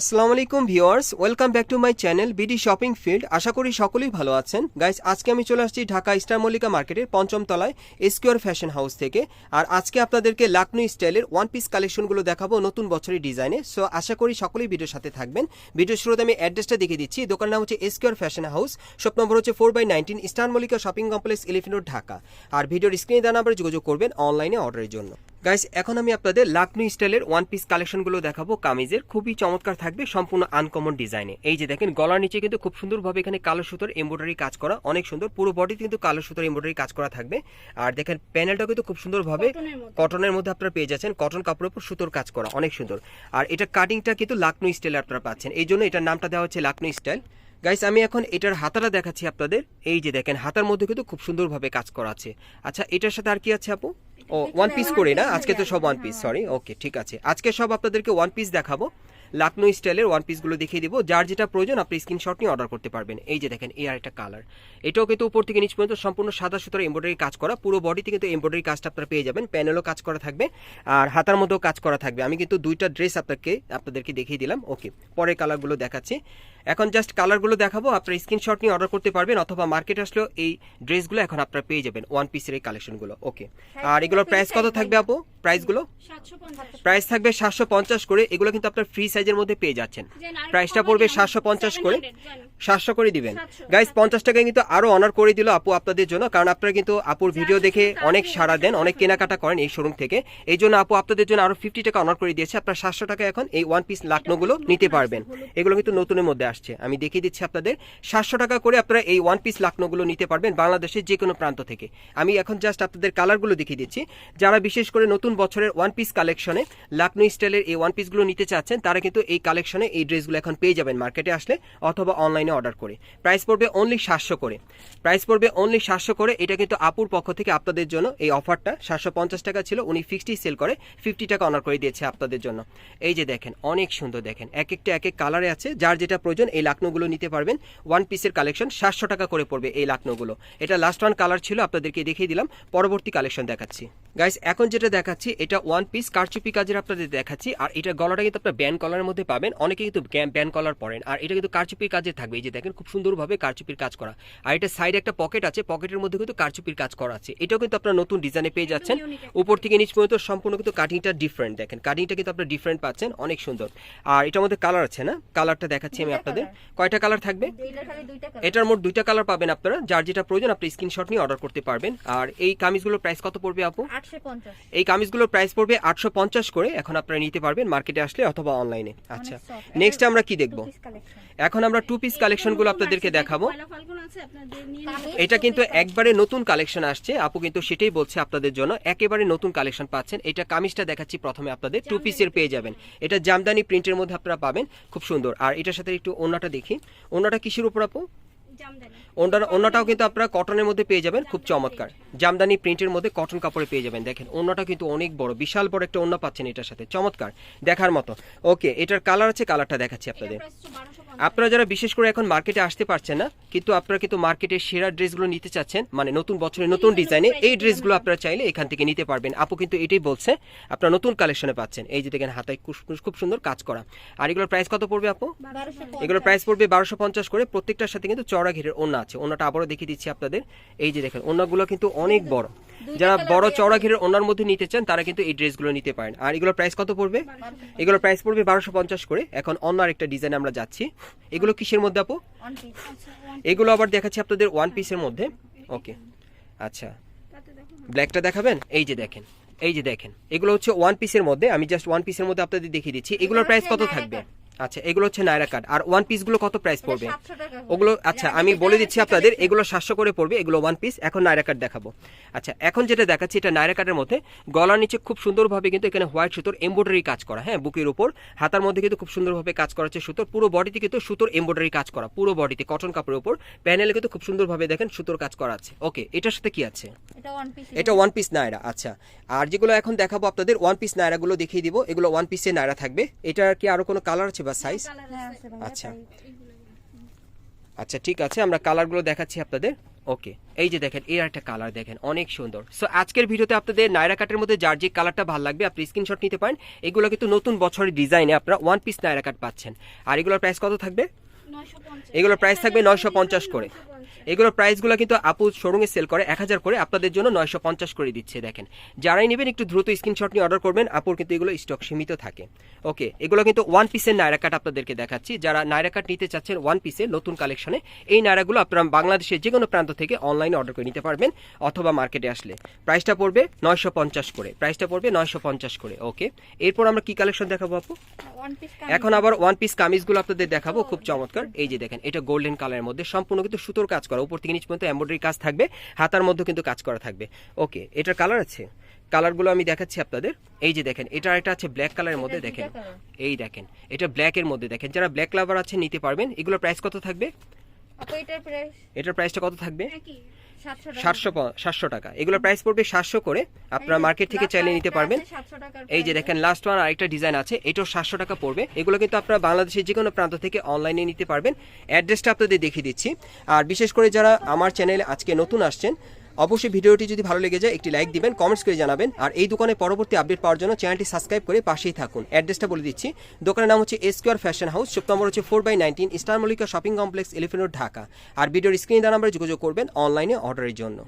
আসসালামু আলাইকুম viewers, welcome back to my channel BD shopping field আশা করি সকলেই ভালো আছেন। গাইস, আজকে আমি চলে আসছি ঢাকা স্টার মল্লিকা মার্কেটের পঞ্চম তলায় এসকিউর ফ্যাশন হাউস থেকে। আর আজকে আপনাদেরকে লাকনো স্টাইলের ওয়ান পিস কালেকশনগুলো দেখাবো নতুন বছরের ডিজাইনে। সো আশা করি সকলেই ভিডিওর সাথে থাকবেন। ভিডিও শুরুতে আমি অ্যাড্রেসটা দেখিয়ে দিচ্ছি। দোকানের নাম হচ্ছে Esquire fashion house shop number হচ্ছে four by nineteen star Mallika shopping complex road Dhaka. আর ভিডিওর স্ক্রিনে দেওয়া নাম্বারে যোগাযোগ করবেন অনলাইনে অর্ডারের জন্য। গাইস এখন আমি আপনাদের লাকনো স্টাইলের ওয়ান পিস কালেকশনগুলো দেখাবো। কামিজের খুবই চমৎকার থাকবে সম্পূর্ণ আনকমন ডিজাইনে এই যে দেখেন গলার নিচে কিন্তু খুব সুন্দরভাবে এখানে কালো সুতোর এমব্রয়ডারি কাজ করা অনেক সুন্দর। পুরো বডিতে কিন্তু কালো সুতোর এমব্রয়ডারি কাজ করা থাকবে। আর দেখেন প্যানেলটাও কিন্তু খুব সুন্দরভাবে। কটনের মধ্যে। আপনারা পেয়ে যাচ্ছেন। কটন কাপড়ের উপর সুতোর কাজ করা অনেক সুন্দর। আর এটা কাটিংটা কিন্তু লাকনো স্টাইল আপনারা পাচ্ছেন। এই জন্য এটার নামটা দেওয়া হচ্ছে লাকনো স্টাইল গাইস আমি এখন এটার হাতাটা দেখাচ্ছি আপনাদের। এই যে দেখেন হাতার মধ্যে কিন্তু খুব সুন্দরভাবে কাজ করা আছে। আচ্ছা এটার সাথে আর কি আছে আপু? ও ওয়ান পিস করে না? আজকে তো সব ওয়ান পিস সরি ওকে ঠিক আছে। আজকে সব আপনাদেরকে ওয়ান পিস দেখাবো। লাকনো স্টাইলের ওয়ান পিসগুলো দেখিয়ে দিব। যার যেটা প্রয়োজন আপনি স্ক্রিনশট নিয়ে অর্ডার করতে পারবেন। এই যে দেখেন এই আর একটা কালার এটাও কিন্তু উপর থেকে নিচ পর্যন্ত সম্পূর্ণ সাদা সুতোর এমব্রয়ডারি কাজ করা। পুরো বডিতে কিন্তু এমব্রয়ডারি কাজটা আপনারা পেয়ে যাবেন। প্যানেলও কাজ করা থাকবে। আর হাতার মধ্যেও কাজ করা থাকবে। আমি কিন্তু দুইটা ড্রেস আপনাকে আপনাদেরকে দেখিয়ে দিলাম। ওকে পরের কালারগুলো দেখাচ্ছি। এখন জাস্ট কালারগুলো দেখাবো আপনারা স্ক্রিনশট নিয়ে অর্ডার করতে পারবেন অথবা মার্কেট আসলেও এই ড্রেসগুলো এখন আপনারা পেয়ে যাবেন ওয়ান পিসের এই কালেকশনগুলো ওকে আর এগুলোর প্রাইস কত থাকবে আপু? প্রাইসগুলো প্রাইস থাকবে সাতশো পঞ্চাশ করে এগুলো কিন্তু আপনার ফ্রি সাইজের মধ্যে পেয়ে যাচ্ছেন। প্রাইসটা পড়বে সাতশো পঞ্চাশ করে। সাতশো করে দিবেন। 700 গাইস পঞ্চাশ টাকায় কিন্তু আরও অনার করে দিল আপু আপনাদের জন্য কারণ আপনারা কিন্তু আপুর ভিডিও দেখে অনেক সাড়া দেন অনেক কেনাকাটা করেন এই শোরুম থেকে। এই জন্য আপু আপনাদের জন্য আরও ফিফটি টাকা অনার করে দিয়েছে। আপনার সাতশো টাকা এখন এই ওয়ান পিস লাকনোগুলো নিতে পারবেন। এগুলো কিন্তু নতুনের মধ্যে আসছে। আমি দেখিয়ে দিচ্ছি আপনাদের সাতশো টাকা করে আপনারা এই ওয়ান পিস লাকনোগুলো নিতে পারবেন বাংলাদেশের যে কোনো প্রান্ত থেকে। আমি এখন জাস্ট আপনাদের কালারগুলো দেখিয়ে দিচ্ছি। যারা বিশেষ করে নতুন বছরের ওয়ান পিস কালেকশনে লাকনো স্টাইলের এই ওয়ান পিসগুলো নিতে চাচ্ছেন তারা কিন্তু এই কালেকশনে এই ড্রেসগুলো এখন পেয়ে যাবেন মার্কেটে আসলে অথবা অনলাইনে অর্ডার করে। প্রাইস পড়বে অনলি সাতশো করে। প্রাইস পড়বে অনলি সাতশো করে, এটা কিন্তু আপুর পক্ষ থেকে আপনাদের জন্য এই অফারটা সাতশো পঞ্চাশ টাকা ছিল, উনি ফিক্সটি সেল করে ফিফটি টাকা অনার করে দিয়েছে আপনাদের জন্য। এই যে দেখেন, অনেক সুন্দর দেখেন। এক একটা, এক এক কালারে আছে, যার যেটা প্রয়োজন এই লাকনোগুলো নিতে পারবেন। ওয়ান পিসের কালেকশন সাতশো টাকা করে পড়বে এই লাকনোগুলো। এটা লাস্ট ওয়ান কালার ছিল, আপনাদেরকে দেখিয়ে দিলাম। পরবর্তী কালেকশন দেখাচ্ছি। গাইস এখন যেটা দেখাচ্ছি এটা ওয়ান পিস কারচুপি কাজের আপনাদের দেখাচ্ছি আর এটা গলাটা কিন্তু আপনার ব্যান কলারের মধ্যে পাবেন অনেকে কিন্তু ব্যান কলার পরেন আর এটা কিন্তু কারচুপির কাজে থাকবে এই যে দেখেন খুব সুন্দরভাবে কারচুপির কাজ করা। আর এটা সাইডে একটা পকেট আছে পকেটের মধ্যে কিন্তু কারচুপির কাজ করা আছে এটাও কিন্তু আপনার নতুন ডিজাইনে পেয়ে যাচ্ছেন। উপর থেকে নিচ পর্যন্ত সম্পূর্ণ কিন্তু কাটিংটা ডিফারেন্ট দেখেন কাটিংটা কিন্তু আপনার ডিফারেন্ট পাচ্ছেন অনেক সুন্দর। আর এটার মধ্যে কালার আছে না? কালারটা দেখাচ্ছি আমি আপনাদের। কয়টা কালার থাকবে? এটার মোট দুইটা কালার পাবেন আপনারা যার যেটা প্রয়োজন আপনি স্ক্রিনশট নিয়ে অর্ডার করতে পারবেন। আর এই কামিজগুলোর প্রাইস কত পড়বে আপু? এই কামিজগুলোর প্রাইস পড়বে আটশো পঞ্চাশ করে। এখন আপনারা নিতে পারবেন মার্কেটে আসলে অথবা অনলাইনে আচ্ছা নেক্সট আমরা কি দেখব। এখন আমরা টু পিস কালেকশনগুলো আপনাদেরকে দেখাবো। এটা কিন্তু একবারে নতুন কালেকশন আসছে। আপু কিন্তু সেটাই বলছে আপনাদের জন্য। একেবারে নতুন কালেকশন পাচ্ছেন। এটা কামিজটা দেখাচ্ছি প্রথমে আপনাদের। টু পিসের পেয়ে যাবেন। এটা জামদানি প্রিন্টের মধ্যে আপনারা পাবেন। খুব সুন্দর। আর এটার সাথে একটু ওনাটা দেখি। ওনাটা কিসের উপর আপু? ওনাটাও কিন্তু আপনারা কটনের মধ্যে পেয়ে যাবেন খুব চমৎকার। জামদানি প্রিন্টের মধ্যে কটন কাপড়ে পেয়ে যাবেন দেখেন। ওনাটা কিন্তু অনেক বড় বিশাল বড় একটা ওনা পাচ্ছেন এটার সাথে চমৎকার। দেখার মতো। ওকে এটার কালার আছে কালারটা দেখাচ্ছি আপনাদের। এটার price হচ্ছে 1250 আপনারা যারা বিশেষ করে এখন মার্কেটে আসতে পারছেন না কিন্তু আপনারা কিন্তু মার্কেটের সেরা ড্রেসগুলো নিতে চাচ্ছেন মানে নতুন বছরের নতুন ডিজাইনে এই ড্রেসগুলো আপনারা চাইলে এখান থেকে নিতে পারবেন। আপু কিন্তু এটাই বলছে আপনারা নতুন কালেকশনে পাচ্ছেন। এই যে দেখেন হাতায় খুব- খুব সুন্দর কাজ করা। আর এগুলোর প্রাইস কত পড়বে আপু? 1250 এগুলোর প্রাইস পড়বে বারোশো পঞ্চাশ করে প্রত্যেকটার সাথে কিন্তু চড়া ঘেরের ওনা আছে। ওনাটা আবারও দেখিয়ে দিচ্ছি আপনাদের। এই যে দেখেন ওনাগুলো কিন্তু অনেক বড়। যারা বড় চওড়া ঘেরের ওনার মধ্যে নিতে চান তারা কিন্তু এই ড্রেসগুলো নিতে পারেন। আর এগুলোর প্রাইস কত পড়বে? এগুলোর প্রাইস পড়বে বারোশো পঞ্চাশ করে। এখন অন্য আরেকটা ডিজাইন আমরা যাচ্ছি। এগুলো কিসের মধ্যে আপু? এগুলো আবার দেখাচ্ছি আপনাদের ওয়ান পিসের মধ্যে। ওকে আচ্ছা। ব্ল্যাকটা দেখাবেন? এই যে দেখেন এই যে দেখেন। এগুলো হচ্ছে ওয়ান পিসের মধ্যে। আমি জাস্ট ওয়ান পিসের মধ্যে আপনাদের দেখিয়ে দিচ্ছি। এগুলোর প্রাইস কত থাকবে? আচ্ছা এগুলো হচ্ছে নাইরা কাট আর ওয়ান পিসগুলো কত প্রাইস পড়বে? এটা 700 টাকা করে। ওগুলো আচ্ছা আমি বলে দিচ্ছি আপনাদের এগুলো সাতশো করে পড়বে এগুলো ওয়ান পিস এখন নাইরা কাট দেখাবো। আচ্ছা এখন যেটা দেখাচ্ছি এটা নাইরা কাটের মধ্যে গলার নিচে খুব সুন্দরভাবে কিন্তু এখানে হোয়াইট সুতোর এমব্রয়ডারি কাজ করা হ্যাঁ বুকের উপর। হাতার মধ্যে কিন্তু খুব সুন্দরভাবে কাজ করা হচ্ছে সুতোর। পুরো বডিতে কিন্তু সুতোর এমব্রয়ডারি কাজ করা পুরো বডিতে কটন কাপড়ের উপর। প্যানেলে কিন্তু খুব সুন্দরভাবে দেখেন সুতোর কাজ করা আছে। ওকে এটার সাথে কি আছে? এটা ওয়ান পিস নায়রা আচ্ছা। আর যেগুলো এখন দেখাবো আপনাদের ওয়ান পিস নায়রাগুলো দেখিয়ে দিব। এগুলো ওয়ান পিসের নায়রা থাকবে। এটা কি আরও কোনো কালার আছে বা সাইজ Colour আছে ভাইয়া, আচ্ছা। আচ্ছা ঠিক আছে আমরা কালারগুলো দেখাচ্ছি আপনাদের। ওকে এই যে দেখেন এর একটা কালার দেখেন অনেক সুন্দর। সো আজকের ভিডিওতে আপনাদের নাইরা কাটের মধ্যে যার যে কালারটা ভালো লাগবে আপনি স্ক্রিনশট নিতে পারেন। এগুলো কিন্তু নতুন বছরের ডিজাইনে আপনারা ওয়ান পিস নাইরা কাট পাচ্ছেন। আর এগুলোর প্রাইস কত থাকবে? এগুলোর প্রাইস থাকবে নয়শো পঞ্চাশ করে। এগুলোর প্রাইসগুলো কিন্তু আপু শোরুমে সেল করে এক হাজার করে আপনাদের জন্য নয়শো পঞ্চাশ করে দিচ্ছে দেখেন। যারাই নেবেন একটু দ্রুত স্ক্রিনশট নিয়ে অর্ডার করবেন আপুর কিন্তু এগুলো স্টক সীমিত থাকে। ওকে এগুলো কিন্তু ওয়ান পিসের নায়রা কাট আপনাদেরকে দেখাচ্ছি। যারা নায়রা কাট নিতে চাচ্ছেন ওয়ান পিসের নতুন কালেকশনে এই নায়রাগুলো আপনারা বাংলাদেশের যে কোনো প্রান্ত থেকে অনলাইনে অর্ডার করে নিতে পারবেন অথবা মার্কেটে আসলে। প্রাইসটা পড়বে নয়শো পঞ্চাশ করে। প্রাইসটা পড়বে নয়শো পঞ্চাশ করে ওকে এরপর আমরা কি কালেকশন দেখাবো আপু? এখন আবার ওয়ান পিস কামিজগুলো আপনাদের দেখাবো খুব চমৎকার। এই যে দেখেন এটা গোল্ডেন কালারের মধ্যে সম্পূর্ণ কিন্তু সুতোর কাজ করা। উপর থেকে নিচ পর্যন্ত এমব্রয়ডারি কাজ থাকবে হাতার মধ্যে কিন্তু কাজ করা থাকবে। ওকে এটার কালার আছে? কালারগুলো আমি দেখাচ্ছি আপনাদের। এই যে দেখেন এটা একটা আছে ব্ল্যাক কালারের মধ্যে দেখেন। এই দেখেন এটা ব্ল্যাকের মধ্যে দেখেন। যারা ব্ল্যাক লাভার আছে নিতে পারবেন। এগুলোর প্রাইস কত থাকবে? এটার প্রাইসটা কত থাকবে? সাতশো টাকা। সাতশো সাতশো টাকা। এগুলোর প্রাইস পড়বে সাতশো করে। আপনারা মার্কেট থেকে চাইলে নিতে পারবেন। এই যে দেখেন লাস্ট ওয়ান আরেকটা ডিজাইন আছে এটাও সাতশো টাকা পড়বে। এগুলো কিন্তু আপনারা বাংলাদেশের যে কোনো প্রান্ত থেকে অনলাইনে নিতে পারবেন। অ্যাড্রেসটা আপনাদের দেখিয়ে দিচ্ছি। আর বিশেষ করে যারা আমার চ্যানেলে আজকে নতুন আসছেন অবশ্যই ভিডিওটি যদি ভালো লেগে যায়, একটি লাইক দিবেন কমেন্টস করে জানাবেন, আর এই দোকানে পরবর্তী আপডেট পাওয়ার জন্য চ্যানেলটি সাবস্ক্রাইব করে পাশেই থাকুন। অ্যাড্রেসটা বলে দিচ্ছি। দোকানের নাম হচ্ছে Esquire fashion house shop number হচ্ছে four by nineteen star Mallika shopping complex elephant Dhaka আর ভিডিওর স্ক্রিনে দেওয়া নাম্বারে যোগাযোগ করবেন অনলাইনে অর্ডারের জন্য।